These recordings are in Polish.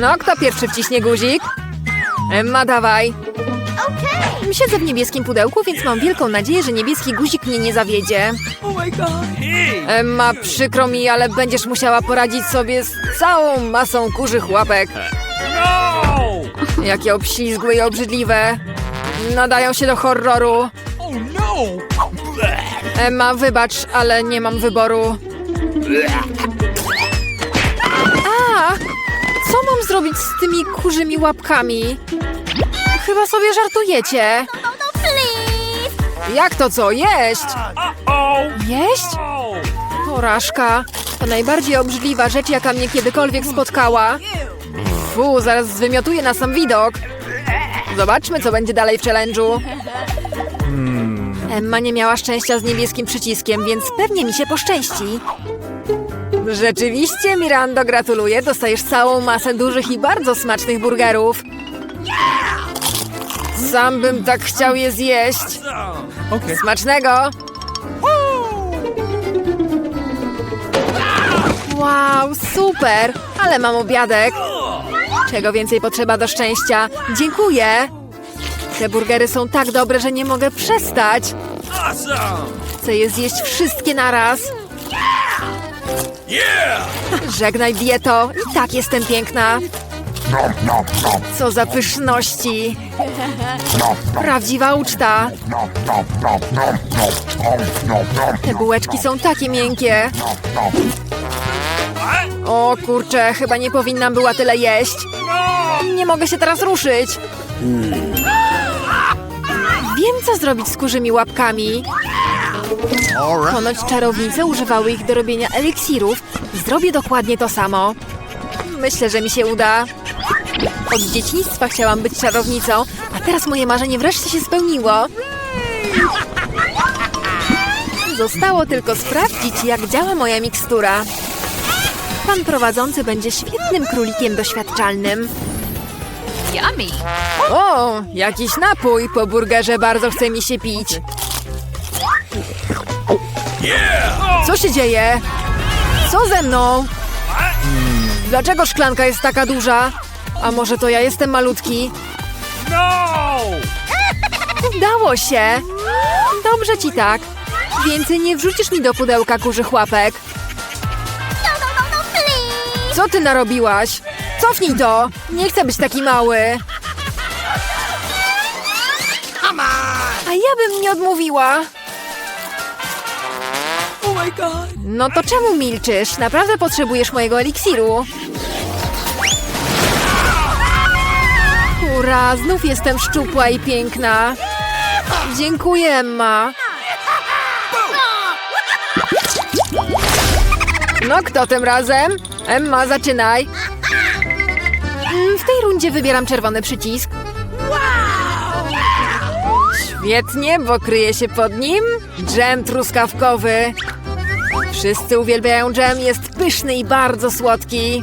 No, kto pierwszy wciśnie guzik? Emma, dawaj. Siedzę w niebieskim pudełku, więc mam wielką nadzieję, że niebieski guzik mnie nie zawiedzie. Emma, przykro mi, ale będziesz musiała poradzić sobie z całą masą kurzych łapek. No! Jakie obślizgłe i obrzydliwe. Nadają się do horroru. Oh no! Emma, wybacz, ale nie mam wyboru. Zrobić z tymi kurzymi łapkami? Chyba sobie żartujecie. Jak to co? Jeść? Jeść? Porażka. To najbardziej obrzydliwa rzecz, jaka mnie kiedykolwiek spotkała. Fu, zaraz zwymiotuję na sam widok. Zobaczmy, co będzie dalej w challenge'u. Emma nie miała szczęścia z niebieskim przyciskiem, więc pewnie mi się poszczęści. Rzeczywiście, Mirando, gratuluję. Dostajesz całą masę dużych i bardzo smacznych burgerów. Sam bym tak chciał je zjeść. Smacznego! Wow, super! Ale mam obiadek. Czego więcej potrzeba do szczęścia? Dziękuję! Te burgery są tak dobre, że nie mogę przestać. Chcę je zjeść wszystkie naraz. Yeah! Żegnaj dieto, i tak jestem piękna. Co za pyszności. Prawdziwa uczta. Te bułeczki są takie miękkie. O kurczę, chyba nie powinnam była tyle jeść. Nie mogę się teraz ruszyć. Wiem, co zrobić z kurzymi łapkami. Ponoć czarownice używały ich do robienia eliksirów. Zrobię dokładnie to samo. Myślę, że mi się uda. Od dzieciństwa chciałam być czarownicą, a teraz moje marzenie wreszcie się spełniło. Zostało tylko sprawdzić, jak działa moja mikstura. Pan prowadzący będzie świetnym królikiem doświadczalnym. Yummy. O, jakiś napój. Po burgerze bardzo chce mi się pić. Co się dzieje? Co ze mną? Dlaczego szklanka jest taka duża? A może to ja jestem malutki? No! Udało się! Dobrze ci tak. Więcej nie wrzucisz mi do pudełka kurzych łapek. Co ty narobiłaś? Cofnij to! Nie chcę być taki mały. A ja bym nie odmówiła. No to czemu milczysz? Naprawdę potrzebujesz mojego eliksiru. Ura, znów jestem szczupła i piękna. Dziękuję, Emma. No, kto tym razem? Emma, zaczynaj. Mm, W tej rundzie wybieram czerwony przycisk. Świetnie, bo kryje się pod nim dżem truskawkowy. Wszyscy uwielbiają dżem, jest pyszny i bardzo słodki.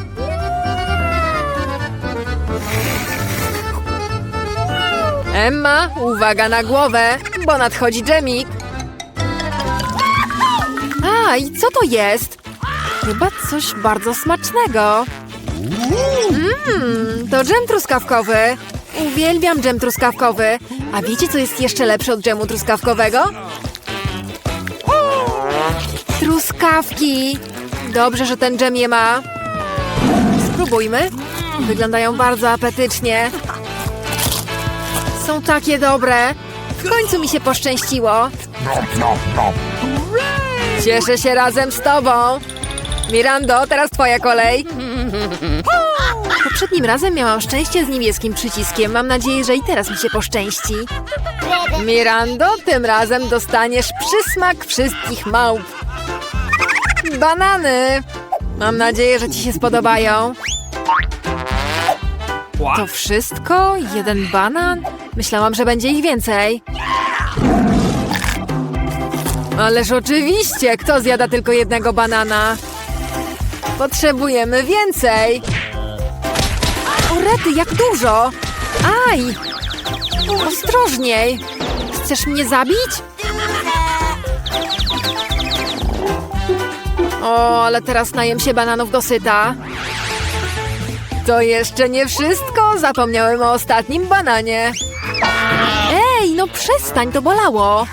Emma, uwaga na głowę, bo nadchodzi dżemik. A, i co to jest? Chyba coś bardzo smacznego. Mmm, to dżem truskawkowy. Uwielbiam dżem truskawkowy. A wiecie, co jest jeszcze lepsze od dżemu truskawkowego? Truskawki! Dobrze, że ten dżem je ma. Spróbujmy. Wyglądają bardzo apetycznie. Są takie dobre. W końcu mi się poszczęściło. Cieszę się razem z tobą. Mirando, teraz twoja kolej. Poprzednim razem miałam szczęście z niebieskim przyciskiem. Mam nadzieję, że i teraz mi się poszczęści. Mirando, tym razem dostaniesz przysmak wszystkich małp. Banany! Mam nadzieję, że ci się spodobają. To wszystko? Jeden banan? Myślałam, że będzie ich więcej. Ależ oczywiście, kto zjada tylko jednego banana? Potrzebujemy więcej. O jak dużo! Aj! Ostrożniej! Chcesz mnie zabić? O, ale teraz najem się bananów dosyta. To jeszcze nie wszystko. Zapomniałem o ostatnim bananie. Ej, no przestań, to bolało.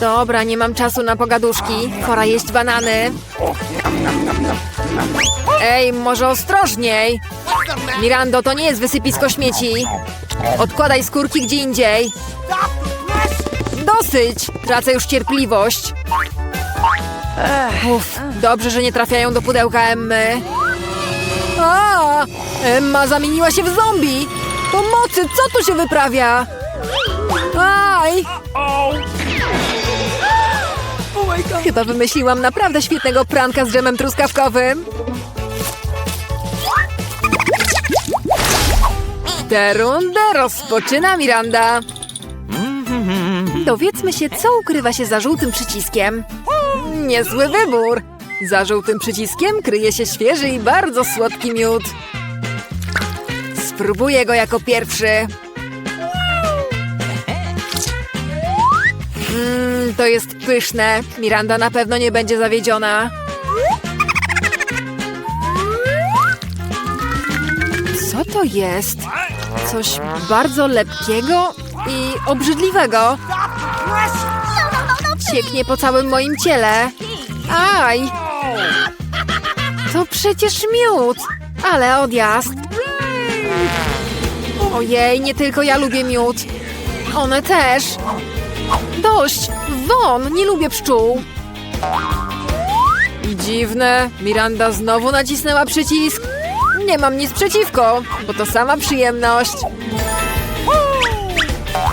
Dobra, nie mam czasu na pogaduszki. Pora jeść banany. Ej, może ostrożniej. Mirando, to nie jest wysypisko śmieci. Odkładaj skórki gdzie indziej. Dosyć! Tracę już cierpliwość. Uff, dobrze, że nie trafiają do pudełka Emmy. A, Emma zamieniła się w zombie! Pomocy, co tu się wyprawia? Aj! Chyba wymyśliłam naprawdę świetnego pranka z dżemem truskawkowym. Tę rundę rozpoczyna Miranda. Dowiedzmy się, co ukrywa się za żółtym przyciskiem. Niezły wybór. Za żółtym przyciskiem kryje się świeży i bardzo słodki miód. Spróbuję go jako pierwszy. Mmm, to jest pyszne. Miranda na pewno nie będzie zawiedziona. Co to jest? Coś bardzo lepkiego i obrzydliwego. Cieknie po całym moim ciele. Aj! To przecież miód! Ale odjazd! Ojej, nie tylko ja lubię miód. One też. Dość! Won! Nie lubię pszczół! Dziwne. Miranda znowu nacisnęła przycisk. Nie mam nic przeciwko, bo to sama przyjemność.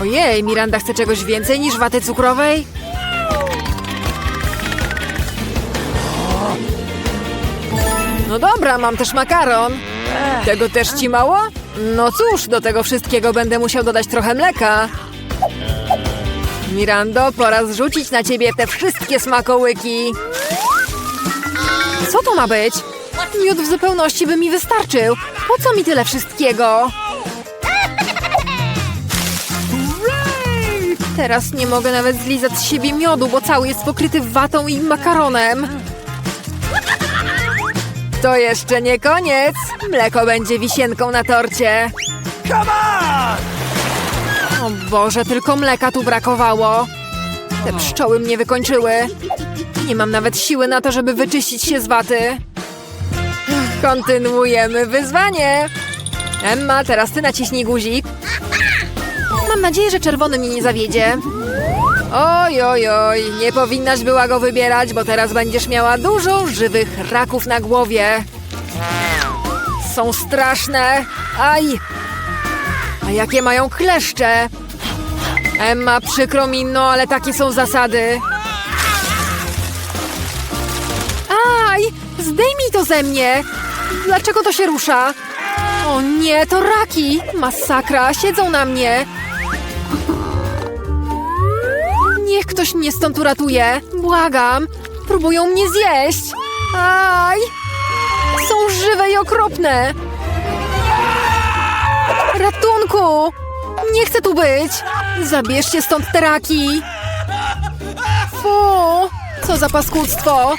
Ojej, Miranda chce czegoś więcej niż waty cukrowej? No dobra, mam też makaron. Tego też ci mało? No cóż, do tego wszystkiego będę musiał dodać trochę mleka. Mirando, pora zrzucić na ciebie te wszystkie smakołyki. Co to ma być? Miód w zupełności by mi wystarczył. Po co mi tyle wszystkiego? Teraz nie mogę nawet zlizać z siebie miodu, bo cały jest pokryty watą i makaronem. To jeszcze nie koniec. Mleko będzie wisienką na torcie. Come on. O Boże, tylko mleka tu brakowało. Te pszczoły mnie wykończyły. Nie mam nawet siły na to, żeby wyczyścić się z waty. Kontynuujemy wyzwanie. Emma, teraz ty naciśnij guzik. Mam nadzieję, że czerwony mnie nie zawiedzie. Oj, oj, oj, nie powinnaś była go wybierać, bo teraz będziesz miała dużo żywych raków na głowie. Są straszne. Aj! A jakie mają kleszcze? Emma, przykro mi, no ale takie są zasady. Aj! Zdejmij to ze mnie! Dlaczego to się rusza? O nie, to raki! Masakra, siedzą na mnie! Ktoś mnie stąd uratuje! Błagam! Próbują mnie zjeść! Aj! Są żywe i okropne! Ratunku! Nie chcę tu być! Zabierzcie stąd te raki! Fu! Co za paskudztwo!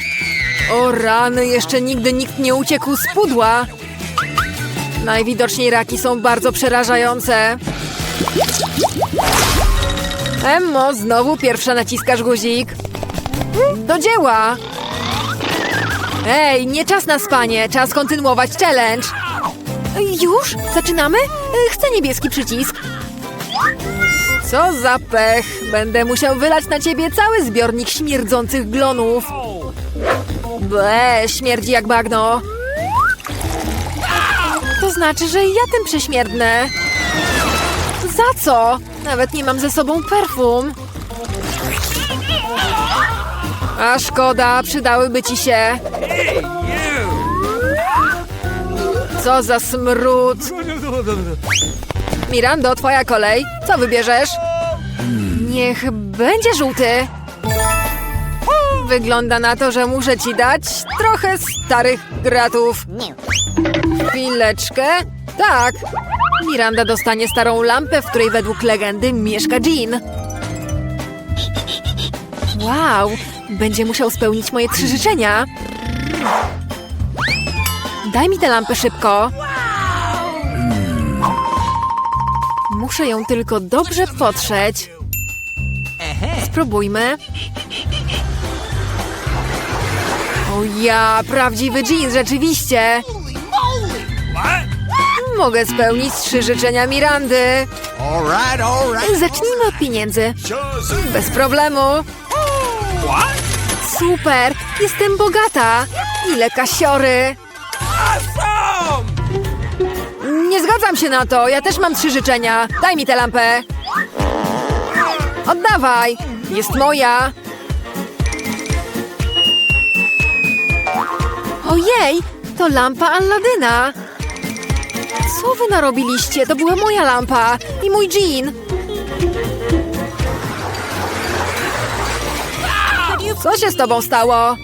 O rany, jeszcze nigdy nikt nie uciekł z pudła! Najwidoczniej raki są bardzo przerażające. Emmo, znowu pierwsza naciskasz guzik. Do dzieła! Ej, nie czas na spanie, czas kontynuować challenge. Już? Zaczynamy? Chcę niebieski przycisk. Co za pech! Będę musiał wylać na ciebie cały zbiornik śmierdzących glonów. Ble, śmierdzi jak bagno. To znaczy, że ja tym prześmierdnę. Za co? Nawet nie mam ze sobą perfum. A szkoda, przydałyby ci się. Co za smród. Mirando, twoja kolej. Co wybierzesz? Niech będzie żółty. Wygląda na to, że muszę ci dać trochę starych gratów. Chwileczkę. Tak. Miranda dostanie starą lampę, w której według legendy mieszka Jean. Wow, będzie musiał spełnić moje trzy życzenia. Daj mi tę lampę szybko. Muszę ją tylko dobrze potrzeć. Spróbujmy. O ja, prawdziwy jeans, rzeczywiście. Mogę spełnić trzy życzenia Mirandy. Zacznijmy od pieniędzy. Bez problemu. Super, jestem bogata. Ile kasiory. Awesome! Nie zgadzam się na to. Ja też mam trzy życzenia. Daj mi tę lampę. Oddawaj. Jest moja. Ojej, to lampa Alladyna. Co wy narobiliście? To była moja lampa i mój jean. Co się z tobą stało?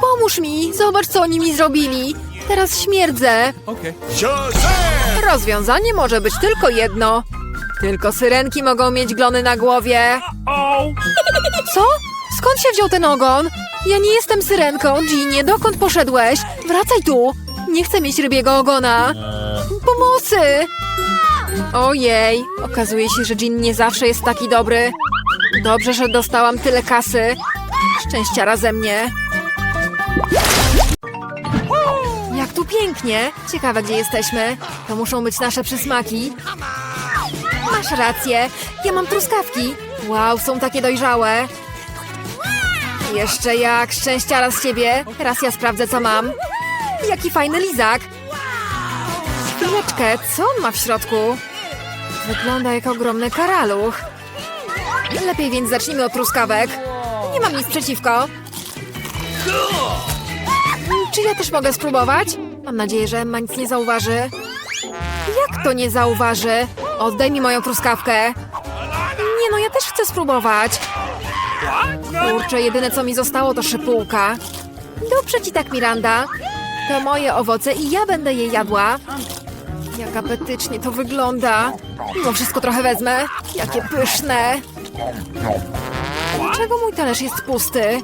Pomóż mi, zobacz co oni mi zrobili. Teraz śmierdzę. Rozwiązanie może być tylko jedno. Tylko syrenki mogą mieć glony na głowie. Co? Skąd się wziął ten ogon? Ja nie jestem syrenką. Ginie, dokąd poszedłeś? Wracaj tu. Nie chcę mieć rybiego ogona. Pomocy! Ojej, okazuje się, że Jean nie zawsze jest taki dobry. Dobrze, że dostałam tyle kasy. Szczęściara ze mnie. Jak tu pięknie! Ciekawe, gdzie jesteśmy. To muszą być nasze przysmaki. Masz rację. Ja mam truskawki. Wow, są takie dojrzałe. Jeszcze jak szczęściara z ciebie. Teraz ja sprawdzę, co mam. Jaki fajny lizak. Chwileczkę, co on ma w środku? Wygląda jak ogromny karaluch. Lepiej więc zacznijmy od truskawek. Nie mam nic przeciwko. Czy ja też mogę spróbować? Mam nadzieję, że Emma nic nie zauważy. Jak to nie zauważy? Oddaj mi moją truskawkę. Nie no, ja też chcę spróbować. Kurczę, jedyne co mi zostało to szypułka. Dobrze ci tak, Miranda. To moje owoce i ja będę je jadła. Jak apetycznie to wygląda. Mimo wszystko trochę wezmę. Jakie pyszne. Dlaczego mój talerz jest pusty?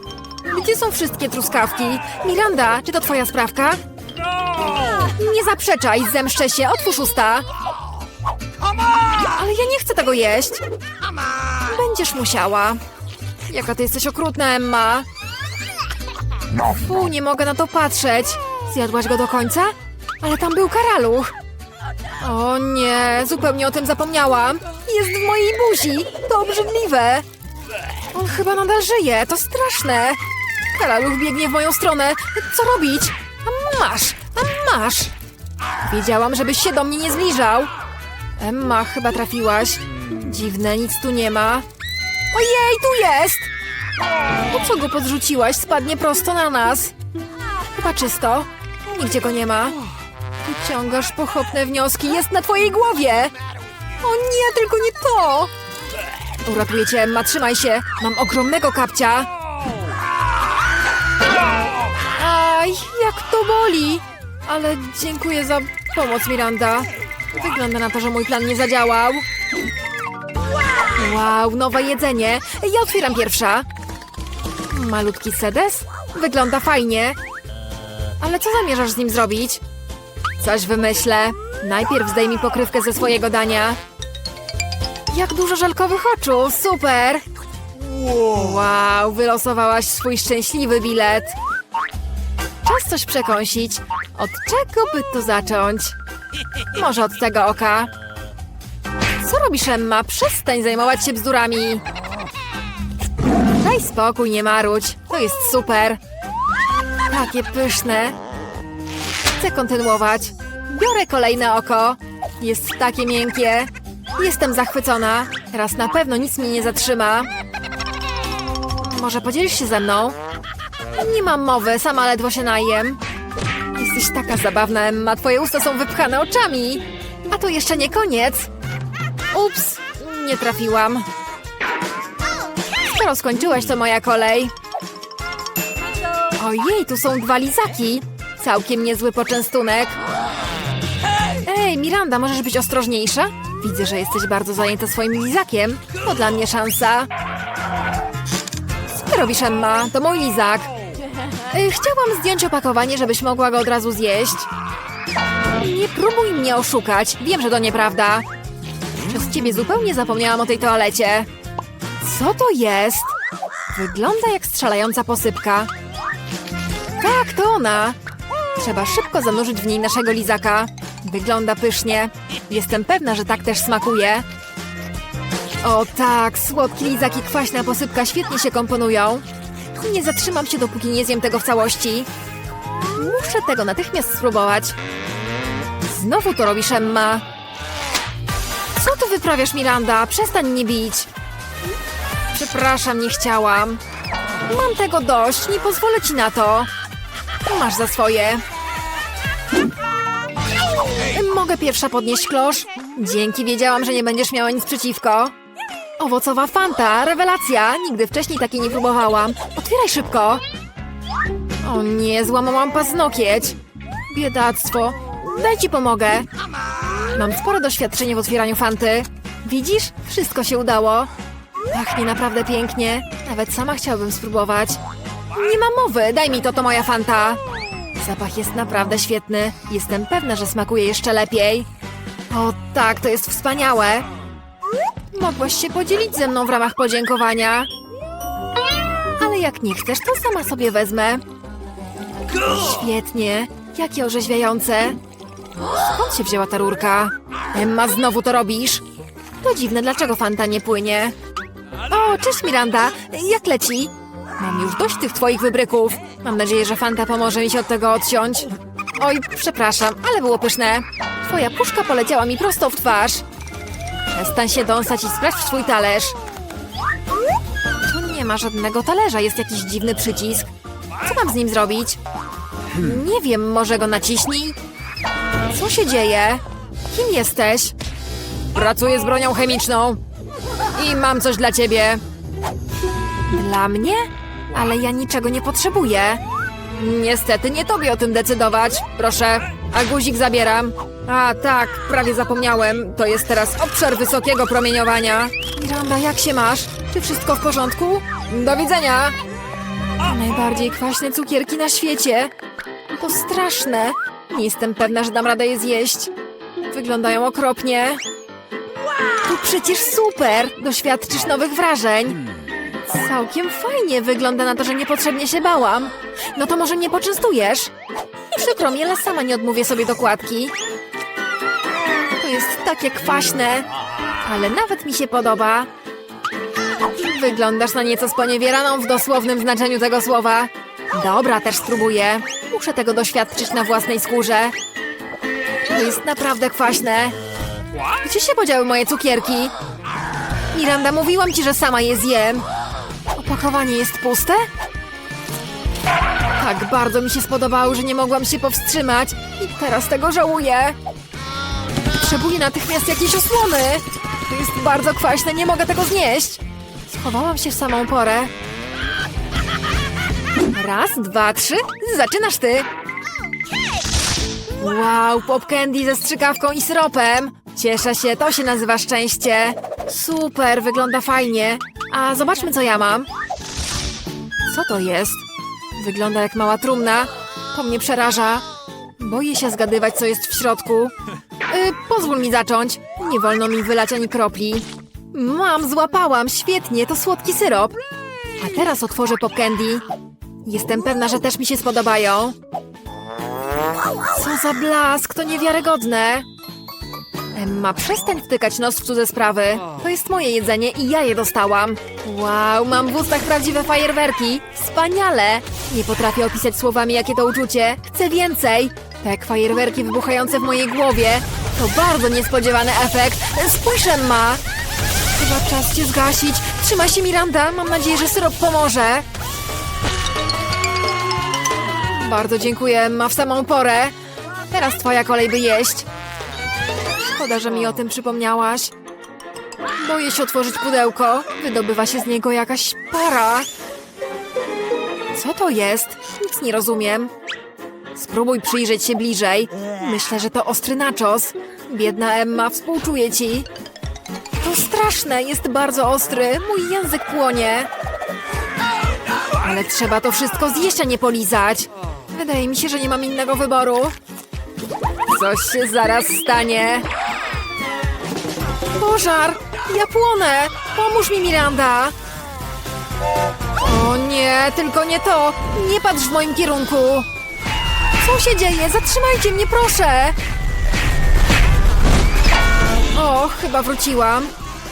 Gdzie są wszystkie truskawki? Miranda, czy to twoja sprawka? Nie zaprzeczaj, zemszczę się, otwórz usta. Ale ja nie chcę tego jeść. Będziesz musiała. Jaka ty jesteś okrutna, Emma. Fu, nie mogę na to patrzeć. Zjadłaś go do końca? Ale tam był karaluch. O nie, zupełnie o tym zapomniałam. Jest w mojej buzi. To obrzydliwe. On chyba nadal żyje, to straszne. Karaluch biegnie w moją stronę. Co robić? Masz, masz. Wiedziałam, żebyś się do mnie nie zbliżał. Emma, chyba trafiłaś. Dziwne, nic tu nie ma. Ojej, tu jest! Po co go podrzuciłaś? Spadnie prosto na nas. Chyba czysto. Nigdzie go nie ma. Wyciągasz pochopne wnioski. Jest na twojej głowie! O nie, tylko nie to! Uratuję cię, Emma, trzymaj się. Mam ogromnego kapcia. Aj, jak to boli! Ale dziękuję za pomoc, Miranda. Wygląda na to, że mój plan nie zadziałał. Wow, nowe jedzenie. Ja otwieram pierwsza. Malutki sedes? Wygląda fajnie. Ale co zamierzasz z nim zrobić? Coś wymyślę. Najpierw zdejmij pokrywkę ze swojego dania. Jak dużo żelkowych oczu, super! Wow, wylosowałaś swój szczęśliwy bilet. Czas coś przekąsić. Od czego by tu zacząć? Może od tego oka. Co robisz, Emma? Przestań zajmować się bzdurami. Daj spokój, nie marudź. To jest super. Takie pyszne. Chcę kontynuować. Biorę kolejne oko. Jest takie miękkie. Jestem zachwycona. Teraz na pewno nic mnie nie zatrzyma. Może podzielisz się ze mną? Nie mam mowy, sama ledwo się najem. Jesteś taka zabawna, Emma. Twoje usta są wypchane oczami. A to jeszcze nie koniec. Ups, nie trafiłam. Skoro skończyłeś, to moja kolej. Ojej, tu są dwa lizaki. Całkiem niezły poczęstunek. Ej, Miranda, możesz być ostrożniejsza? Widzę, że jesteś bardzo zajęta swoim lizakiem. To dla mnie szansa. Co robisz, Emma? To mój lizak. Y, Chciałam zdjąć opakowanie, żebyś mogła go od razu zjeść. Nie próbuj mnie oszukać. Wiem, że to nieprawda. Przez ciebie zupełnie zapomniałam o tej toalecie. Co to jest? Wygląda jak strzelająca posypka. Tak, to ona. Trzeba szybko zanurzyć w niej naszego lizaka. Wygląda pysznie. Jestem pewna, że tak też smakuje. O tak, słodki lizak i kwaśna posypka świetnie się komponują. Nie zatrzymam się, dopóki nie zjem tego w całości. Muszę tego natychmiast spróbować. Znowu to robisz, Emma. Co tu wyprawiasz, Miranda? Przestań mnie bić. Przepraszam, nie chciałam. Mam tego dość, nie pozwolę ci na to. Masz za swoje. Mogę pierwsza podnieść klosz? Dzięki, wiedziałam, że nie będziesz miała nic przeciwko. Owocowa fanta, rewelacja! Nigdy wcześniej takiej nie próbowałam. Otwieraj szybko! O nie, złamałam paznokieć. Biedactwo. Daj ci pomogę. Mam spore doświadczenie w otwieraniu fanty. Widzisz? Wszystko się udało. Pachnie naprawdę pięknie. Nawet sama chciałabym spróbować. Nie ma mowy, daj mi to, to moja fanta. Zapach jest naprawdę świetny. Jestem pewna, że smakuje jeszcze lepiej. O tak, to jest wspaniałe. Mogłaś się podzielić ze mną w ramach podziękowania. Ale jak nie chcesz, to sama sobie wezmę. Świetnie. Jakie orzeźwiające. Skąd się wzięła ta rurka? Emma, znowu to robisz? To dziwne, dlaczego Fanta nie płynie? O, cześć Miranda. Jak leci? Mam już dość tych twoich wybryków. Mam nadzieję, że Fanta pomoże mi się od tego odciąć. Oj, przepraszam, ale było pyszne. Twoja puszka poleciała mi prosto w twarz. Przestań się dąsać i sprawdź swój talerz. Tu nie ma żadnego talerza, jest jakiś dziwny przycisk. Co mam z nim zrobić? Nie wiem, może go naciśnij? Co się dzieje? Kim jesteś? Pracuję z bronią chemiczną. I mam coś dla ciebie. Dla mnie? Ale ja niczego nie potrzebuję. Niestety nie tobie o tym decydować. Proszę, a guzik zabieram. A tak, prawie zapomniałem. To jest teraz obszar wysokiego promieniowania. Miranda, jak się masz? Czy wszystko w porządku? Do widzenia! Najbardziej kwaśne cukierki na świecie. To straszne. Nie jestem pewna, że dam radę je zjeść. Wyglądają okropnie. To przecież super! Doświadczysz nowych wrażeń. Całkiem fajnie. Wygląda na to, że niepotrzebnie się bałam. No to może mnie poczęstujesz? Przykro mi, ale sama nie odmówię sobie dokładki. To jest takie kwaśne, ale nawet mi się podoba. Wyglądasz na nieco sponiewieraną w dosłownym znaczeniu tego słowa. Dobra, też spróbuję. Muszę tego doświadczyć na własnej skórze. To jest naprawdę kwaśne. Gdzie się podziały moje cukierki? Miranda, mówiłam ci, że sama je zjem. Opakowanie jest puste? Tak bardzo mi się spodobało, że nie mogłam się powstrzymać i teraz tego żałuję. Potrzebuję natychmiast jakiejś osłony. To jest bardzo kwaśne, nie mogę tego znieść. Schowałam się w samą porę. Raz, dwa, trzy. Zaczynasz ty. Wow, pop candy ze strzykawką i syropem. Cieszę się, to się nazywa szczęście. Super, wygląda fajnie. A zobaczmy, co ja mam. Co to jest? Wygląda jak mała trumna. To mnie przeraża. Boję się zgadywać, co jest w środku. Y, pozwól mi zacząć. Nie wolno mi wylać ani kropli. Mam, złapałam. Świetnie, to słodki syrop. A teraz otworzę pop candy. Jestem pewna, że też mi się spodobają. Co za blask, to niewiarygodne. Emma, przestań wtykać nos w cudze sprawy. To jest moje jedzenie i ja je dostałam. Wow, mam w ustach prawdziwe fajerwerki. Wspaniale! Nie potrafię opisać słowami, jakie to uczucie. Chcę więcej. Tak, fajerwerki wybuchające w mojej głowie. To bardzo niespodziewany efekt. Spójrz, Emma! Chyba czas cię zgasić. Trzymaj się, Miranda. Mam nadzieję, że syrop pomoże. Bardzo dziękuję, Emma, w samą porę. Teraz twoja kolej, by jeść. Szkoda, że mi o tym przypomniałaś. Boję się otworzyć pudełko. Wydobywa się z niego jakaś para. Co to jest? Nic nie rozumiem. Spróbuj przyjrzeć się bliżej. Myślę, że to ostry nachos. Biedna Emma, współczuję ci. To straszne, jest bardzo ostry. Mój język płonie. Ale trzeba to wszystko zjeść, a nie polizać. Wydaje mi się, że nie mam innego wyboru. Coś się zaraz stanie. Pożar! Ja płonę! Pomóż mi, Miranda! O nie, tylko nie to! Nie patrz w moim kierunku! Co się dzieje? Zatrzymajcie mnie, proszę! O, chyba wróciłam.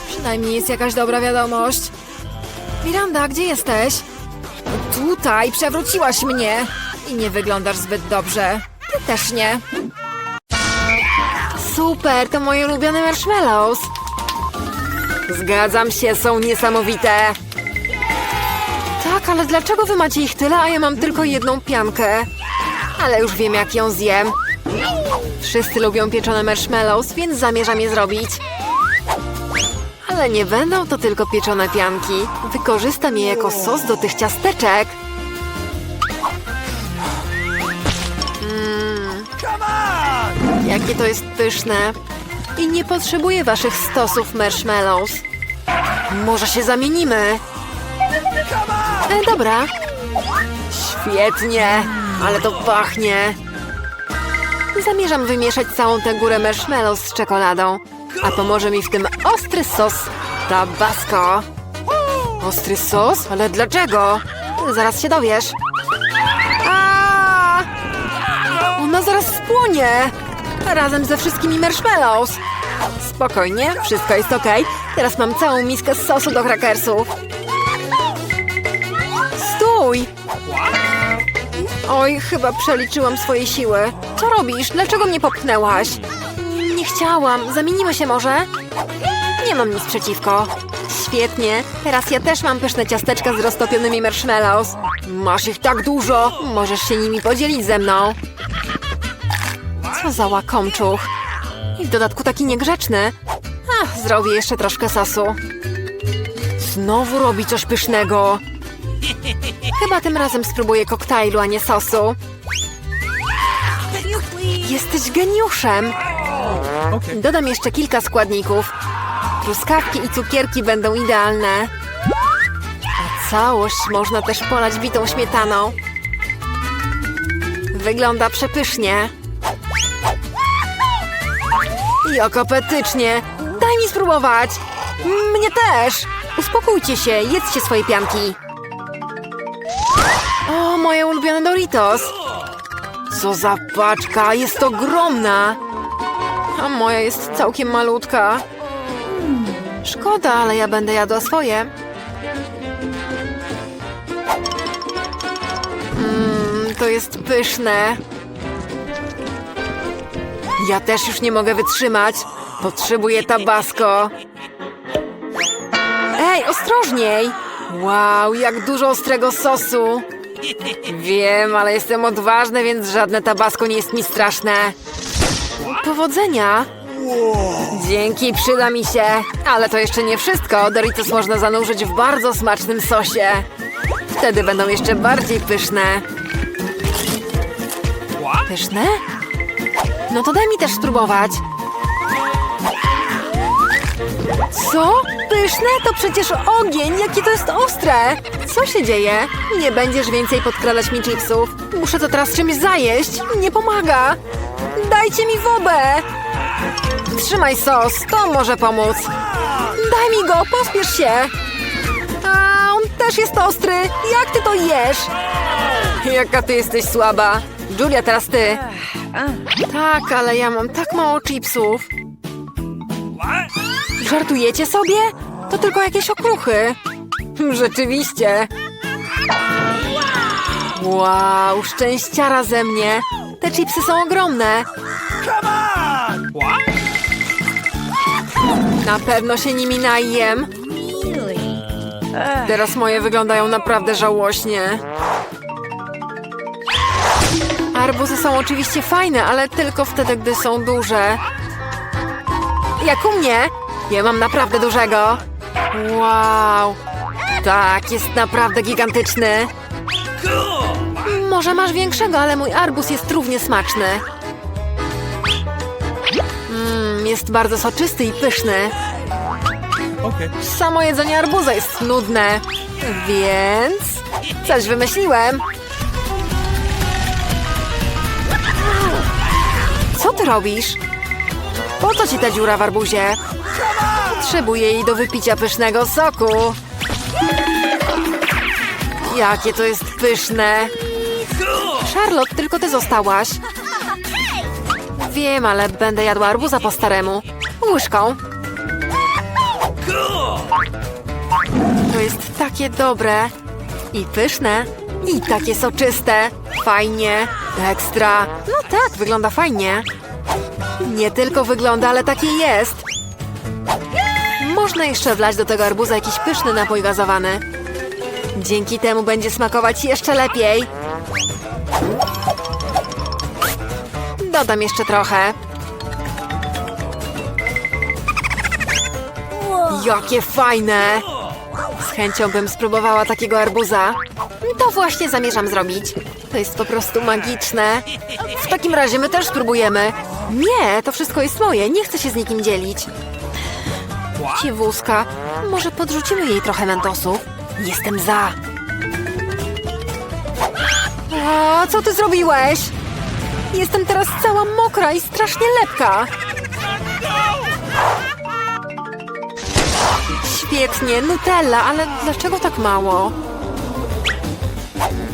Przynajmniej jest jakaś dobra wiadomość. Miranda, gdzie jesteś? Tutaj, przewróciłaś mnie. I nie wyglądasz zbyt dobrze. Ty też nie. Super, to moje ulubione marshmallows. Zgadzam się, są niesamowite. Tak, ale dlaczego wy macie ich tyle, a ja mam tylko jedną piankę? Ale już wiem, jak ją zjem. Wszyscy lubią pieczone marshmallows, więc zamierzam je zrobić. Ale nie będą to tylko pieczone pianki. Wykorzystam je jako sos do tych ciasteczek. Jakie to jest pyszne. I nie potrzebuję waszych stosów marshmallows. Może się zamienimy? E, dobra. Świetnie, ale to pachnie. Zamierzam wymieszać całą tę górę marshmallows z czekoladą. A pomoże mi w tym ostry sos tabasco. Ostry sos? Ale dlaczego? Zaraz się dowiesz. A! Ona zaraz spłonie! Razem ze wszystkimi marshmallows. Spokojnie, wszystko jest ok. Teraz mam całą miskę z sosu do krakersów. Stój! Oj, chyba przeliczyłam swoje siły. Co robisz? Dlaczego mnie popchnęłaś? Nie chciałam. Zamienimy się może? Nie mam nic przeciwko. Świetnie. Teraz ja też mam pyszne ciasteczka z roztopionymi marshmallows. Masz ich tak dużo. Możesz się nimi podzielić ze mną. Co za łakomczuch. I w dodatku taki niegrzeczny. Ach, zrobię jeszcze troszkę sosu. Znowu robi coś pysznego. Chyba tym razem spróbuję koktajlu, a nie sosu. Jesteś geniuszem. Dodam jeszcze kilka składników. Truskawki i cukierki będą idealne. A całość można też polać bitą śmietaną. Wygląda przepysznie. Jak apetycznie! Daj mi spróbować! Mnie też! Uspokójcie się, jedzcie swoje pianki. O, moje ulubione Doritos! Co za paczka, jest ogromna! A moja jest całkiem malutka. Szkoda, ale ja będę jadła swoje. Mmm, to jest pyszne. Ja też już nie mogę wytrzymać. Potrzebuję tabasco. Ej, ostrożniej! Wow, jak dużo ostrego sosu. Wiem, ale jestem odważny, więc żadne tabasco nie jest mi straszne. Powodzenia! Dzięki, przyda mi się. Ale to jeszcze nie wszystko. Doritos można zanurzyć w bardzo smacznym sosie. Wtedy będą jeszcze bardziej pyszne. Pyszne? No to daj mi też spróbować. Co? Pyszne? To przecież ogień! Jakie to jest ostre! Co się dzieje? Nie będziesz więcej podkradać mi chipsów. Muszę to teraz czymś zajeść. Nie pomaga. Dajcie mi wobę! Trzymaj sos, to może pomóc. Daj mi go, pospiesz się. A, on też jest ostry. Jak ty to jesz? Jaka ty jesteś słaba. Julia, teraz ty. Tak, ale ja mam tak mało chipsów. Żartujecie sobie? To tylko jakieś okruchy. Rzeczywiście. Wow, szczęściara ze mnie. Te chipsy są ogromne. Na pewno się nimi najem. Teraz moje wyglądają naprawdę żałośnie. Arbuzy są oczywiście fajne, ale tylko wtedy, gdy są duże. Jak u mnie? Ja mam naprawdę dużego. Wow. Tak, jest naprawdę gigantyczny. Może masz większego, ale mój arbuz jest równie smaczny. Mmm, jest bardzo soczysty i pyszny. Okay. Samo jedzenie arbuza jest nudne. Więc Coś wymyśliłem. Robisz? Po co ci ta dziura w arbuzie? Potrzebuję jej do wypicia pysznego soku. Jakie to jest pyszne. Charlotte, tylko ty zostałaś. Wiem, ale będę jadła arbuza po staremu. Łyżką. To jest takie dobre. I pyszne. I takie soczyste. Fajnie. Ekstra. No tak, wygląda fajnie. Nie tylko wygląda, ale takie jest. Można jeszcze wlać do tego arbuza jakiś pyszny napój gazowany. Dzięki temu będzie smakować jeszcze lepiej. Dodam jeszcze trochę. Jakie fajne! Z chęcią bym spróbowała takiego arbuza. To właśnie zamierzam zrobić. To jest po prostu magiczne. W takim razie my też spróbujemy. Nie, to wszystko jest moje. Nie chcę się z nikim dzielić. Ciewuska, może podrzucimy jej trochę mentosu? Jestem za. A, co ty zrobiłeś? Jestem teraz cała mokra i strasznie lepka. Świetnie, Nutella, ale dlaczego tak mało?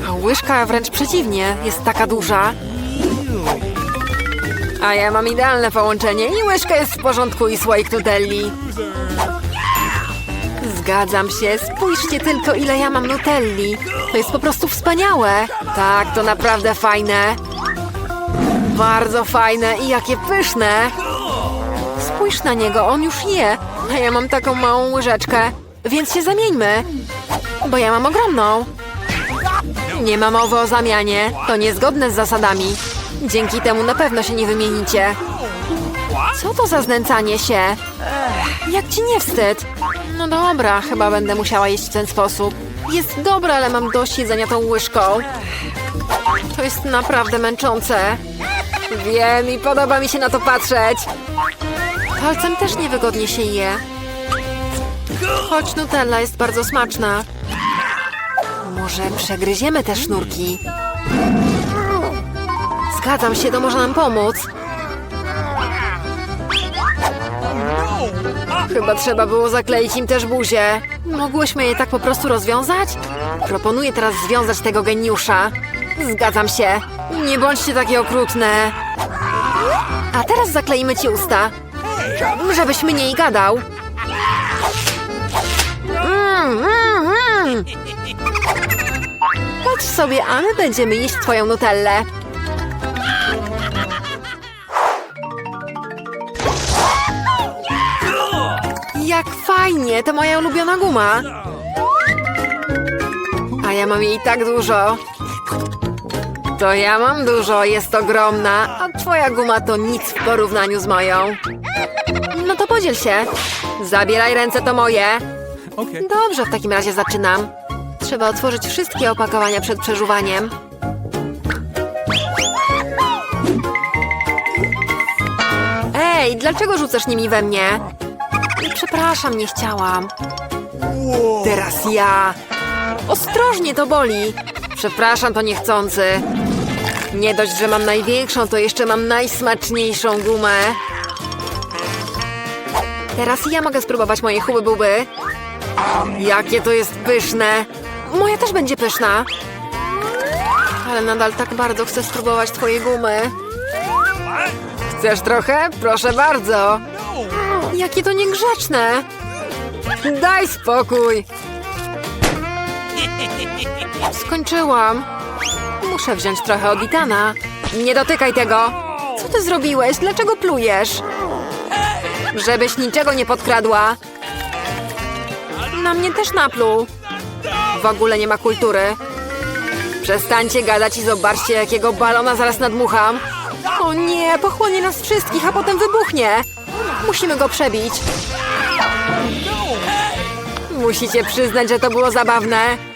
A łyżka wręcz przeciwnie, jest taka duża. A ja mam idealne połączenie i łyżka jest w porządku i słoik Nutelli. Zgadzam się, spójrzcie tylko ile ja mam Nutelli. To jest po prostu wspaniałe. Tak, to naprawdę fajne. Bardzo fajne i jakie pyszne. Spójrz na niego, on już je, a ja mam taką małą łyżeczkę. Więc się zamieńmy, bo ja mam ogromną. Nie ma mowy o zamianie, to niezgodne z zasadami. Dzięki temu na pewno się nie wymienicie. Co to za znęcanie się? Jak ci nie wstyd? No dobra, chyba będę musiała jeść w ten sposób. Jest dobra, ale mam dość jedzenia tą łyżką. To jest naprawdę męczące. Wiem i podoba mi się na to patrzeć. Palcem też niewygodnie się je. Choć Nutella jest bardzo smaczna. Może przegryziemy te sznurki? Zgadzam się, to może nam pomóc. Chyba trzeba było zakleić im też buzię. Mogłyśmy je tak po prostu rozwiązać? Proponuję teraz związać tego geniusza. Zgadzam się. Nie bądźcie takie okrutne. A teraz zakleimy ci usta. Żebyś mniej gadał. Mm, mm, mm. Patrz sobie, a my będziemy jeść twoją nutellę. To moja ulubiona guma. A ja mam jej tak dużo. To ja mam dużo, jest ogromna, a twoja guma to nic w porównaniu z moją. No to podziel się. Zabieraj ręce, to moje. Dobrze, w takim razie zaczynam. Trzeba otworzyć wszystkie opakowania przed przeżuwaniem. Ej, dlaczego rzucasz nimi we mnie? Przepraszam, nie chciałam. Teraz ja. Ostrożnie, to boli. Przepraszam, to niechcący. Nie dość, że mam największą, to jeszcze mam najsmaczniejszą gumę. Teraz ja mogę spróbować mojej huby buby. Jakie to jest pyszne! Moja też będzie pyszna. Ale nadal tak bardzo chcę spróbować twojej gumy. Chcesz trochę? Proszę bardzo. Jakie to niegrzeczne. Daj spokój. Skończyłam. Muszę wziąć trochę od Itana. Nie dotykaj tego. Co ty zrobiłeś? Dlaczego plujesz? Żebyś niczego nie podkradła. Na mnie też napluł. W ogóle nie ma kultury. Przestańcie gadać i zobaczcie, jakiego balona zaraz nadmucham. O nie, pochłonie nas wszystkich, a potem wybuchnie. Musimy go przebić. Musicie przyznać, że to było zabawne.